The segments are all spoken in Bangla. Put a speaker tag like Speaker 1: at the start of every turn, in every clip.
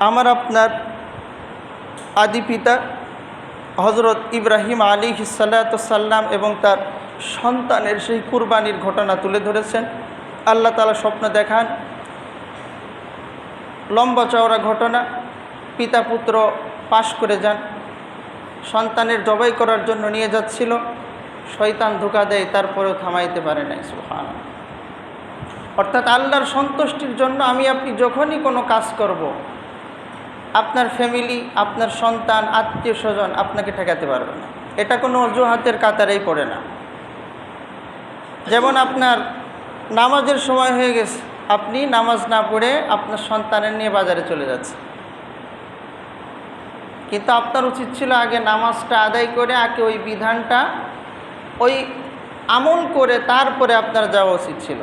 Speaker 1: আমার আপনার আদি পিতা হজরত ইব্রাহিম আলী সাল্লাম এবং তার সন্তানের সেই কুরবানির ঘটনা তুলে ধরেছেন আল্লাহ তালা স্বপ্ন দেখান, লম্বা চওড়া ঘটনা, পিতা পুত্র পাশ করে যান, সন্তানের জবাই করার জন্য নিয়ে যাচ্ছিল, শয়তান ধোকা দেয়, তারপরেও থামাইতে পারে নাই সুহান অর্থাৎ আল্লাহর সন্তুষ্টির জন্য আমি আপনি যখনই কোনো কাজ করব। আপনার ফ্যামিলি আপনার সন্তান, আত্মীয় স্বজন আপনাকে ঠেকাতে পারবে না। এটা কোনো অজুহাতের কাতারেই পড়ে না। যেমন আপনার নামাজের সময় হয়ে গেছে, আপনি নামাজ না পড়ে আপনার সন্তানের নিয়ে বাজারে চলে যাচ্ছে কিন্তু আপনার উচিত ছিল আগে নামাজটা আদায় করে, আগে ওই বিধানটা, ওই আমল করে তারপরে আপনার যাওয়া উচিত ছিল।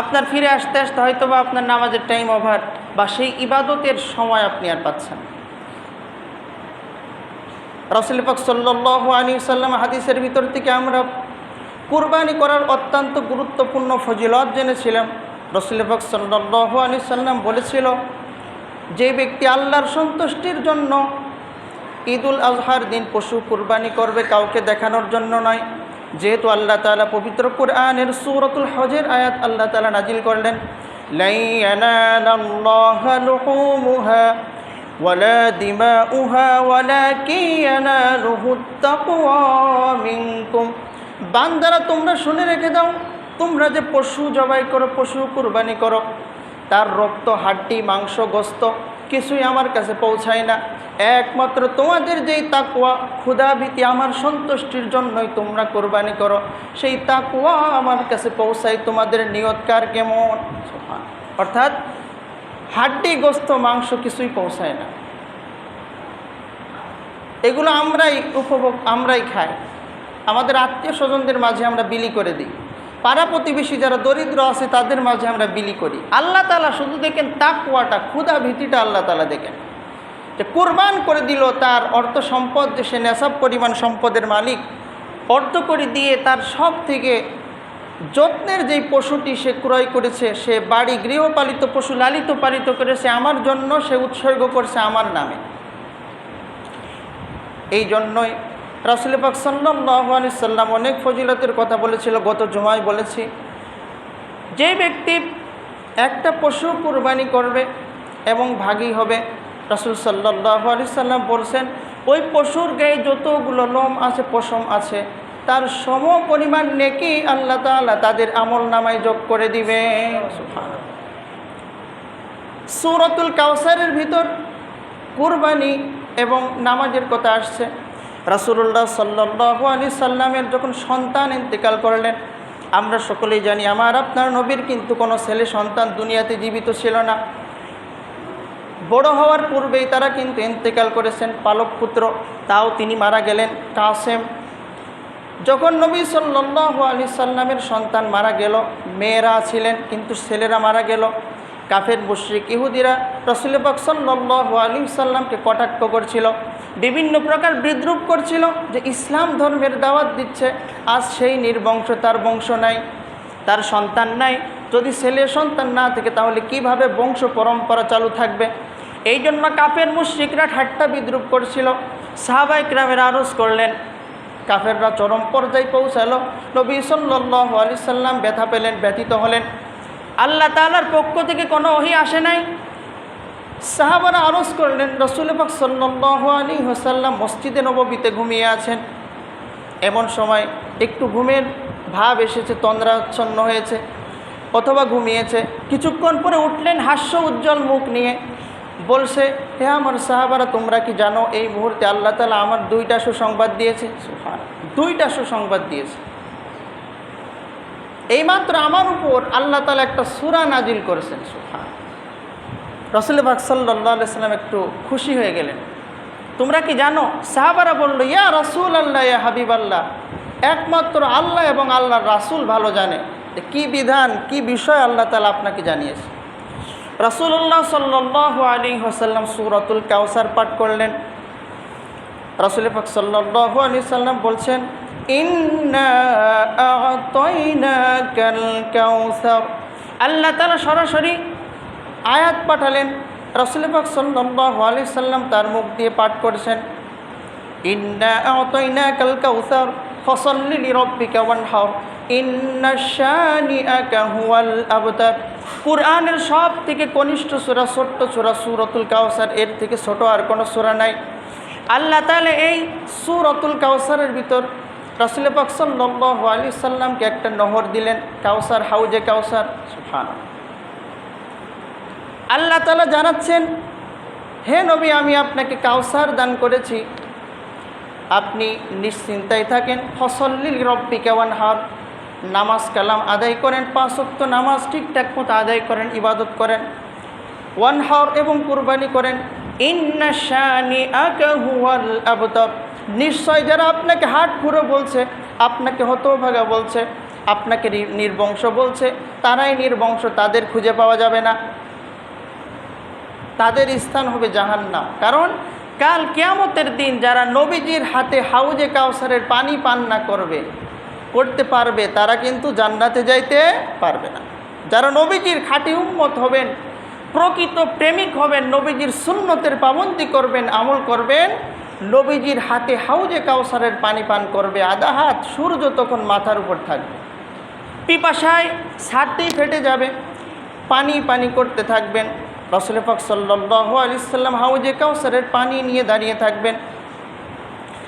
Speaker 1: আপনার ফিরে আসতে আসতে হয়তো বা আপনার নামাজের টাইম ওভার বা সেই ইবাদতের সময় আপনি আর পাচ্ছেন রসুল পাক সাল্লাহ আলী সাল্লাম হাদিসের ভিতর থেকে আমরা কুরবানি করার অত্যন্ত গুরুত্বপূর্ণ ফজিলত জেনেছিলাম। রসুল পাক সাল্লাহ আলী সাল্লাম বলেছিল, যে ব্যক্তি আল্লাহর সন্তুষ্টির জন্য ঈদুল আজহার দিন পশু কুরবানি করবে, কাউকে দেখানোর জন্য নয়। যেহেতু আল্লাহ তালা পবিত্র কুরআনের সুরতুল হজের আয়াত আল্লাহ তালা নাজিল করলেন লাই ইয়ানালাল্লাহা লুহুমুহা ওয়ালা দিমাউহা ওয়ালাকিন ইয়ানালুহুত তাকওয়া মিনকুম বান্দারা, তোমরা শুনে রেখে দাও, তোমরা যে পশু জবাই করো, পশু কুরবানি করো, তার রক্ত, হাড্ডি, মাংস, গোস্ত কিছুই আমার কাছে পৌঁছায় না। একমাত্র তোমাদের যেই তাকুয়া ক্ষুধাভীতি আমার সন্তুষ্টির জন্যই তোমরা কোরবানি করো। সেই তাকুয়া আমার কাছে পৌঁছায়, তোমাদের নিয়তকার কেমন? অর্থাৎ হাড্ডি, গোস্ত, মাংস কিছুই পৌঁছায় না। এগুলো আমরাই উপভোগ, আমরাই খাই। আমাদের আত্মীয় স্বজনদের মাঝে আমরা বিলি করে দিই। পাড়া প্রতিবেশী যারা দরিদ্র আছে, তাদের মাঝে আমরা বিলি করি। আল্লাহ তালা শুধু দেখেন তাকুয়াটা ক্ষুধা ভীতিটা আল্লাহ তালা দেখেন। যে কোরবান করে দিল তার অর্থ সম্পদ, যে সে নেশাব পরিমাণ সম্পদের মালিক, অর্থ করে দিয়ে তার সব থেকে যত্নের যেই পশুটি সে ক্রয় করেছে, সে বাড়ি গৃহপালিত পশু লালিত পালিত করেছে, আমার জন্য সে উৎসর্গ করছে আমার নামে। এই জন্যই রাসুল পাক সাল্লাহ আলি সাল্লাম অনেক ফজিলতের কথা বলেছিল, গত জুমায় বলেছি, যে ব্যক্তি একটা পশু কুরবানি করবে এবং ভাগী হবে, রাসুল সাল্লাহ আলি সাল্লাম বলছেন, ওই পশুর গায়ে যতগুলো লোম আছে, পশম আছে তার সম পরিমাণ নেকি আল্লাহ তালা তাদের আমল নামায় যোগ করে দিবে। সুরতুল কাউসারের ভিতর কুরবানি এবং নামাজের কথা আসছে। রাসুল্লাহ সাল্লাহ আলি সাল্লামের যখন সন্তান ইন্তেকাল করলেন, আমরা সকলেই জানি আমার আপনার নবীর কিন্তু কোনো ছেলে সন্তান দুনিয়াতে জীবিত ছিল না। বড় হওয়ার পূর্বেই তারা কিন্তু ইন্তেকাল করেছেন। পালক পুত্র তাও তিনি মারা গেলেন। কাসেম যখন নবী সাল্লাহ আলি সাল্লামের সন্তান মারা গেল, মেয়েরা ছিলেন, কিন্তু ছেলেরা মারা গেল। কাফের, মুশ্রিক, ইহুদিরা রসুল পাক সাল্লাহ আলী সাল্লামকে কটাক্ষ করছিল। বিভিন্ন প্রকার বিদ্রুপ করছিল যে ইসলাম ধর্মের দাওয়াত দিচ্ছে, আজ সেই নির্বংশ, তার বংশ নাই, তার সন্তান নাই। যদি ছেলে সন্তান না থাকে, তাহলে কীভাবে বংশ পরম্পরা চালু থাকবে? এই জন্য কাফের, মুশ্রিকরা ঠাট্টা বিদ্রুপ করছিল। সাহাবাই গ্রামের আরজ করলেন কাফেররা চরম পর্যায়ে পৌঁছালো। নবী সাল্লাহ আলি সাল্লাম ব্যথা পেলেন, ব্যথিত হলেন। আল্লাহ তালার পক্ষ থেকে কোনো ওহি আসে নাই। সাহাবারা আরজ করলেন, রসুল পাক সাল্লাহ আলী হোসাল্লাম মসজিদে নববীতে ঘুমিয়ে আছেন। এমন সময় একটু ঘুমের ভাব এসেছে, তন্দ্রাচ্ছন্ন হয়েছে, অথবা ঘুমিয়েছে। কিছুক্ষণ পরে উঠলেন হাস্য উজ্জ্বল মুখ নিয়ে। বলছে, হে আমার সাহাবারা, তোমরা কি জানো এই মুহূর্তে আল্লাহ তালা আমার দুইটা সুসংবাদ দিয়েছে? দুইটা সুসংবাদ দিয়েছে। এইমাত্র আমার উপর আল্লাহ তালা একটা সুরা নাজিল করেছেন সুফান রসুল বাক সাল্লাহ সাল্লাম একটু খুশি হয়ে গেলেন। তোমরা কি জানো? সাহাবারা বলল, ইয়া রসুল আল্লাহ ইয়া হাবিব আল্লাহ একমাত্র আল্লাহ এবং আল্লাহর রাসুল ভালো জানে। কি বিধান, কি বিষয় আল্লাহ তালা আপনাকে জানিয়েছে? রসুল্লাহ সাল্লাহ আলী হাসাল্লাম সুরতুল কাউসার পাঠ করলেন। রসুল পাক সাল্লাহ আলী সাল্লাম বলছেন আল্লাহ তালা সরাসরি আয়াত পাঠালেন। রসুল পাক সাল্লাহ আলি সাল্লাম তার মুখ দিয়ে পাঠ করেছেন, ইন্না ফসল্লি লিরব্বিকা ওয়ানহার। ইন্না শানিআকা হুয়াল আবতার। কুরআনের সব থেকে কনিষ্ঠ সূরা, ছোট্ট সূরা সূরাতুল কাউসার এর থেকে ছোট আর কোনো সূরা নাই। আল্লাহ তাআলা এই সূরাতুল কাউসারের ভিতর রাসূল পাক সাল্লাল্লাহু আলাইহি সাল্লামকে একটা নহর দিলেন কাউসার হাউজে কাউসার সুবহানাল্লাহ। আল্লাহ তালা জানাচ্ছেন, হে নবী, আমি আপনাকে কাউসার দান করেছি। আপনি নিশ্চিন্তায় থাকেন। ফসল্লিল রব্বি কেওয়ান হার নামাজ কালাম আদায় করেন, পাঁচ পাঁচক্ত নামাজ ঠিকঠাক মতো আদায় করেন, ইবাদত করেন। ওয়ান হার এবং কুরবানি করেন। নিশ্চয় যারা আপনাকে হাট ঘুরো বলছে, আপনাকে হতভাগা বলছে, আপনাকে নির্বংশ বলছে, তারাই নির্বংশ, তাদের খুঁজে পাওয়া যাবে না। তাদের স্থান হবে জাহান্নাম। কারণ কাল কেয়ামতের দিন যারা নবীজির হাতে হাউজে কাউসারের পানি পান না করবে করতে পারবে, তারা কিন্তু জান্নাতে যাইতে পারবে না। যারা নবীজির খাঁটি উম্মত হবেন, প্রকৃত প্রেমিক হবেন, নবীজির সুন্নতের পাবন্দি করবেন, আমল করবেন, নবীজির হাতে হাউজে কাউসারের পানি পান করবে, আধা হাত সূর্য তখন মাথার উপর থাকবে। পিপাসায় ছাদতেই ফেটে যাবে, পানি পানি করতে থাকবেন। রসুল পাক আলি সাল্লাম হাউজে কাউসারের পানি নিয়ে দাঁড়িয়ে থাকবেন।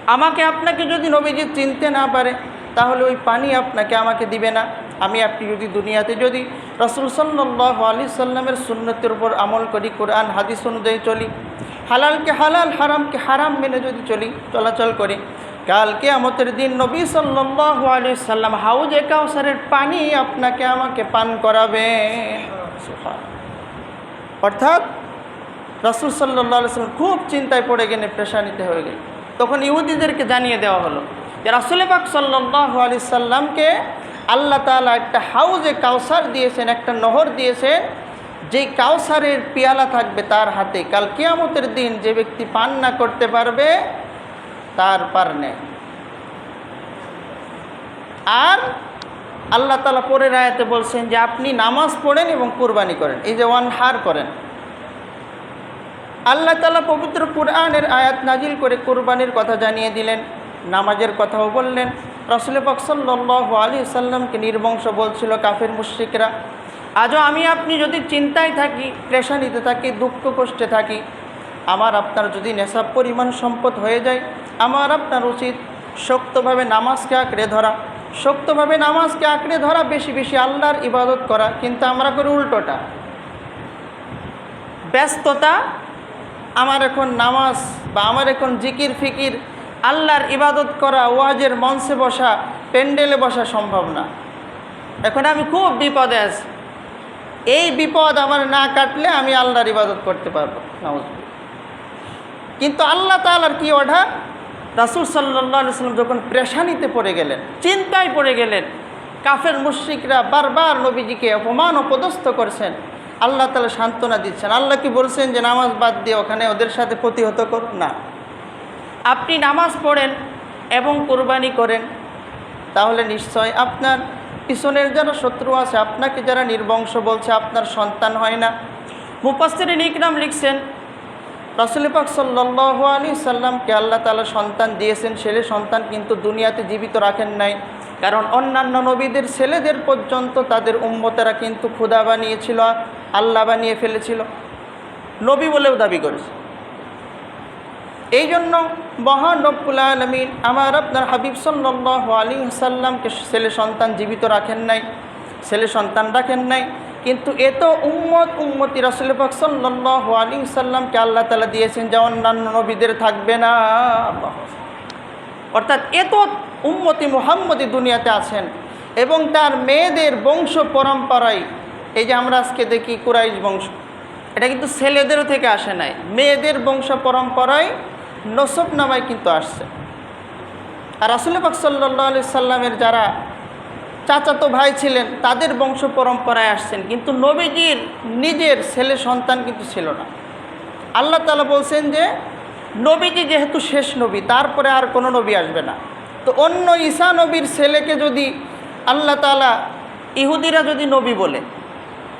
Speaker 1: আমাকে আপনাকে যদি নবীজি চিনতে না পারে তাহলে ওই পানি আপনাকে আমাকে দিবে না। আমি আপনি যদি দুনিয়াতে যদি রসুল সাল্লাহ আলি সাল্লামের সুন্নতের উপর আমল করি, কোরআন, হাদিস অনুযায়ী চলি, হালালকে হালাল, হারামকে হারাম মেনে যদি চলি, চলাচল করি কালকে আমতের দিন নবী সাল্লাহ আলি সাল্লাম হাউজে কাউসারের পানি আপনাকে আমাকে পান করাবে। অর্থাৎ রাসুল সাল্লাহ সাল্লাম খুব চিন্তায় পড়ে গেলে প্রেশানিতে হয়ে গেল। তখন ইহুদিদেরকে জানিয়ে দেওয়া হলো যে রাসুল পাক সাল্লাহ আলি সাল্লামকে আল্লাহ তাআলা একটা হাউজে কাউসার দিয়েছেন, একটা নহর দিয়েছেন। যেই কাউসারের পিয়ালা থাকবে তার হাতে, কাল কেয়ামতের দিন যে ব্যক্তি পান না করতে পারবে, তার পার আর আল্লাহ তালা পরের আয়াতে বলছেন যে আপনি নামাজ পড়েন এবং কুরবানি করেন। এই যে ওয়ান হার করেন। আল্লাহ তালা পবিত্র কুরআনের আয়াত নাজিল করে কুরবানির কথা জানিয়ে দিলেন। নামাজের কথাও বললেন। রসুল পাক সাল্লাহ আলী সাল্লামকে নির্বংশ বলছিল কাফের মুশ্রিকরা। আজও আমি আপনি যদি চিন্তায় থাকি প্রেশানিতে থাকি, দুঃখ কষ্টে থাকি, আমার আপনার যদি নেশাব পরিমাণ সম্পদ হয়ে যায়, আমার আপনার উচিত শক্তভাবে নামাজকে আঁকড়ে ধরা। শক্তভাবে নামাজকে আঁকড়ে ধরা, বেশি বেশি আল্লাহর ইবাদত করা, কিন্তু আমরা করি উল্টোটা। ব্যস্ততা, আমার এখন নামাজ বা আমার এখন জিকির ফিকির আল্লাহর ইবাদত করা, ওয়াজের মঞ্চে বসা, প্যান্ডেলে বসা সম্ভব না। এখন আমি খুব বিপদে আছি। এই বিপদ আমার না কাটলে আমি আল্লাহর ইবাদত করতে পারব। নামাজ কিন্তু আল্লাহ তালার কি অর্ডার রাসুল সাল্লাহ সাল্লাম যখন প্রেশানিতে পড়ে গেলেন, চিন্তায় পড়ে গেলেন, কাফের মুশ্রিকরা বারবার নবীজিকে অপমান অপদস্থ করছেন। আল্লাহ তালা সান্ত্বনা দিচ্ছেন। আল্লাহ কি বলছেন যে, নামাজ বাদ দিয়ে ওখানে ওদের সাথে প্রতিহত করুন না। আপনি নামাজ পড়েন এবং কোরবানি করেন, তাহলে নিশ্চয় আপনার পিছনের যারা শত্রু আছে, আপনাকে যারা নির্বংশ বলছে, আপনার সন্তান হয় না। মুপাস্তির নিকরাম লিখছেন, রাসুল পাক সাল্লাহ আলী সাল্লামকে আল্লাহ তালা সন্তান দিয়েছেন, ছেলে সন্তান কিন্তু দুনিয়াতে জীবিত রাখেন নাই। কারণ অন্যান্য নবীদের ছেলেদের পর্যন্ত তাদের উম্মতেরা কিন্তু ক্ষুদা বানিয়েছিল, আল্লাহ বানিয়ে ফেলেছিল। নবী বলেও দাবি করেছে। এই জন্য মহান রব্বুল আলমিন আমার আপনার হাবিব সাল্লাহ আলী সাল্লামকে ছেলে সন্তান জীবিত রাখেন নাই, ছেলে সন্তান রাখেন নাই। কিন্তু এত উম্মত, উম্মতি রাসুল পাক সাল্লাহ আলী সাল্লামকে আল্লাহ তালা দিয়েছেন যা অন্যান্য নবীদের থাকবে না। অর্থাৎ এত উম্মতি মোহাম্মদী দুনিয়াতে আছেন এবং তার মেয়েদের বংশ পরম্পরায় এই যে আমরা আজকে দেখি কুরাইশ বংশ, এটা কিন্তু ছেলেদের থেকে আসে নাই। মেয়েদের বংশ পরম্পরায় নসব নামায় কিন্তু আসছে। আর রাসুল পাক সাল্লাহ আলি সাল্লামের যারা চাচাতো ভাই ছিলেন, তাদের বংশ পরম্পরায় আসছেন। কিন্তু নবীজির নিজের ছেলে সন্তান কিন্তু ছিল না। আল্লাহ তালা বলছেন যে, নবীজি যেহেতু শেষ নবী, তারপরে আর কোনো নবী আসবে না। তো অন্য ঈসা নবীর ছেলেকে যদি আল্লাহ তালা ইহুদিরা যদি নবী বলে,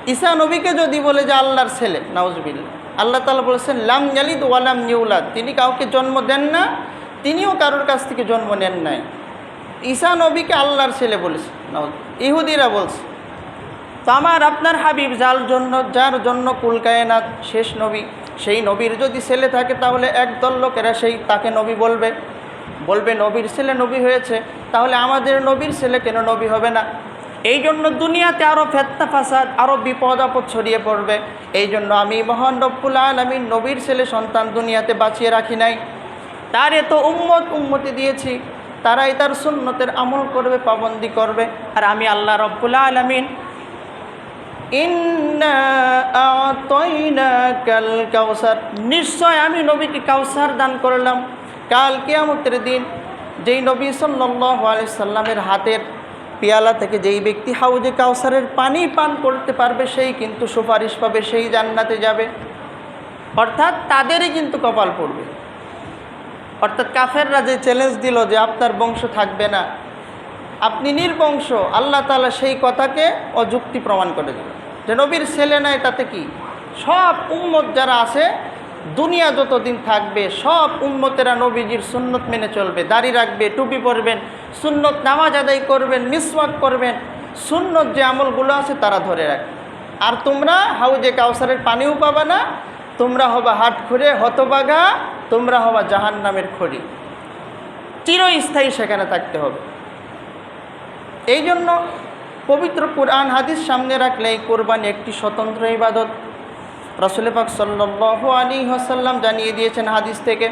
Speaker 1: ঈসা নবীকে যদি বলে যে আল্লাহর ছেলে নাউজবিল্লা আল্লাহ তালা বলেছেন, লাম জালিদ ওয়ালাম ইউলাদ। তিনি কাউকে জন্ম দেন না, তিনিও কারোর কাছ থেকে জন্ম নেন নাই। ঈসা নবীকে আল্লাহর ছেলে বলেছে। ইহুদিরা বলছে, তো আমার, আপনার হাবিব যার জন্য যার জন্য কুলকায়নাথ শেষ নবী, সেই নবীর যদি ছেলে থাকে, তাহলে একদল লোকেরা সেই, তাকে নবী বলবে। বলবে, নবীর ছেলে নবী হয়েছে, তাহলে আমাদের নবীর ছেলে কেন নবী হবে না? এই জন্য দুনিয়াতে আরও ফেতনা, ফাসাদ আরও বিপদ, আপদ ছড়িয়ে পড়বে। এই জন্য আমি মহান রব্বুল আলমী নবীর ছেলে সন্তান দুনিয়াতে বাঁচিয়ে রাখি নাই। তার এত উম্মত উন্মতি দিয়েছি, তারাই তার সুন্নতের আমল করবে, পাবন্দি করবে। আর আমি আল্লাহ রব্বুল আলমিন আতাইনাকাল কাউসার নিশ্চয় আমি নবীকে কাউসার দান করলাম। কাল কিয়ামতের দিন যেই নবী সাল্লাল্লাহু আলাইহি সাল্লামের হাতের পেয়ালা থেকে যেই ব্যক্তি হাউজে কাউসারের পানি পান করতে পারবে, সেই কিন্তু সুপারিশ পাবে, সেই জান্নাতে যাবে। অর্থাৎ তাদেরই কিন্তু কপাল পড়বে। অর্থাৎ কাফেররা যে চ্যালেঞ্জ দিল যে আপনার বংশ থাকবে না, আপনি নির্বংশ, আল্লাহ তালা সেই কথাকে অযুক্তি প্রমাণ করে দিল যে নবীর ছেলে নাই তাতে কি? সব উম্মত যারা আছে দুনিয়া যতদিন থাকবে, সব উম্মতেরা নবীজির সুন্নত মেনে চলবে, দাড়ি রাখবে, টুপি পরবেন, সুন্নত নামাজ আদায় করবেন, মিসওয়াক করবেন, সুন্নত যে আমলগুলো আছে তারা ধরে রাখবে। আর তোমরা হাউজে কাউসারের পানিও পাবে না, তোমরা হবা হাট খুঁড়ে হতবাগা, তোমরা হবা জাহান নামের খড়ি। চিরস্থায়ী সেখানে থাকতে হবে। এই জন্য পবিত্র কোরআন হাদিস সামনে রাখলে এই কোরবানি একটি স্বতন্ত্র ইবাদত। রসুল পাক সাল্লাহ আলী হাসাল্লাম জানিয়ে দিয়েছেন হাদিস থেকে।